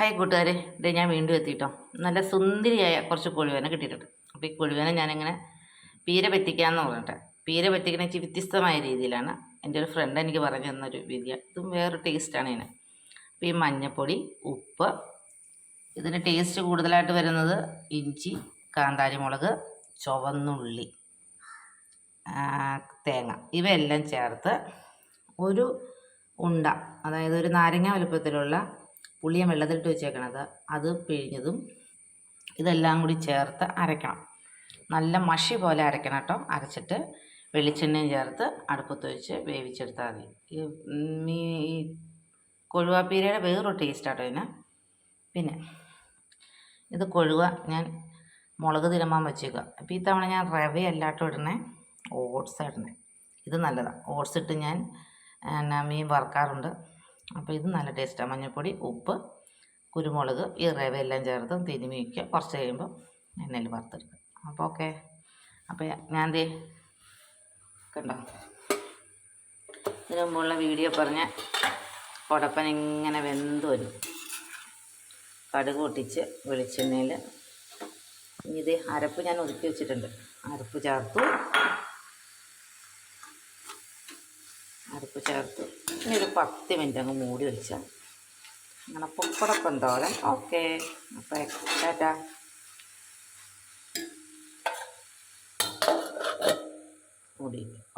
Hi കൂട്ടുകാരെ. ഇത് ഞാൻ വീണ്ടും എത്തിയിട്ടോ നല്ല സുന്ദരിയായ കുറച്ച് കൊഴുവേന കിട്ടിയിട്ടുണ്ട്. അപ്പോൾ ഈ കൊഴുവേന ഞാനിങ്ങനെ പീര പറ്റിക്കാമെന്ന് പറഞ്ഞിട്ട് പീര പറ്റിക്കുന്ന ഇച്ചിരി വ്യത്യസ്തമായ രീതിയിലാണ് എന്റെ ഒരു ഫ്രണ്ട് എനിക്ക് പറഞ്ഞു തന്നൊരു രീതിയാണ് ഇതും വേറൊരു ടേസ്റ്റാണ് ഇതിന്. അപ്പോൾ ഈ മഞ്ഞൾപ്പൊടി ഉപ്പ് ഇതിന് ടേസ്റ്റ് കൂടുതലായിട്ട് വരുന്നത് ഇഞ്ചി കാന്താരിമുളക് ചുവന്നുള്ളി തേങ്ങ. ഇവയെല്ലാം ചേർത്ത് ഒരു ഉണ്ട അതായത് ഒരു നാരങ്ങ വലുപ്പത്തിലുള്ള പുളിയും വെള്ളത്തിലിട്ട് വെച്ചേക്കണത് അത് പിഴിഞ്ഞതും ഇതെല്ലാം കൂടി ചേർത്ത് അരയ്ക്കണം. നല്ല മഷി പോലെ അരയ്ക്കണം കേട്ടോ. അരച്ചിട്ട് വെളിച്ചെണ്ണയും ചേർത്ത് അടുപ്പത്ത് വെച്ച് വേവിച്ചെടുത്താൽ മതി. ഈ കൊഴുവാപ്പീരയുടെ വേറൊരു ടേസ്റ്റാട്ടോ ഇതിന്. പിന്നെ ഇത് കൊഴുവ ഞാൻ മുളക് തിരുമ്പാൻ വെച്ചേക്കുക അപ്പോൾ ഈ തവണ ഞാൻ റവയല്ലാട്ടോ ഇടണേ ഓട്സ് ഇടണേ ഇത് നല്ലതാണ് ഓട്സ് ഇട്ട് ഞാൻ എന്നാ മീൻ വറുക്കാറുണ്ട്. അപ്പോൾ ഇത് നല്ല ടേസ്റ്റാണ് മഞ്ഞൾപ്പൊടി ഉപ്പ് കുരുമുളക് ഈ റവയെല്ലാം ചേർത്ത് തിരുമി വയ്ക്കുക. കുറച്ച് കഴിയുമ്പോൾ എണ്ണയിൽ വറുത്തെടുക്കുക. അപ്പോൾ ഓക്കെ. അപ്പോൾ ഞാൻ ദേ കണ്ടോ? ഇതിനു മുമ്പുള്ള വീഡിയോ പറഞ്ഞ കുടപ്പൻ ഇങ്ങനെ വെന്ത് വരും. കടുക് പൊട്ടിച്ച് വെളിച്ചെണ്ണയിൽ. ഇത് അരപ്പ് ഞാൻ ഒതുക്കി വെച്ചിട്ടുണ്ട്. അരപ്പ് ചേർത്തു. അരപ്പ് ചേർത്ത്. ഇനി ഒരു പത്ത് മിനിറ്റ് അങ്ങ് മൂടി വെച്ചാൽ അങ്ങനെ പൊപ്പടപ്പം തോരൻ ഓക്കെ. അപ്പോൾ ടാറ്റാ. മൂടി ഓക്കെ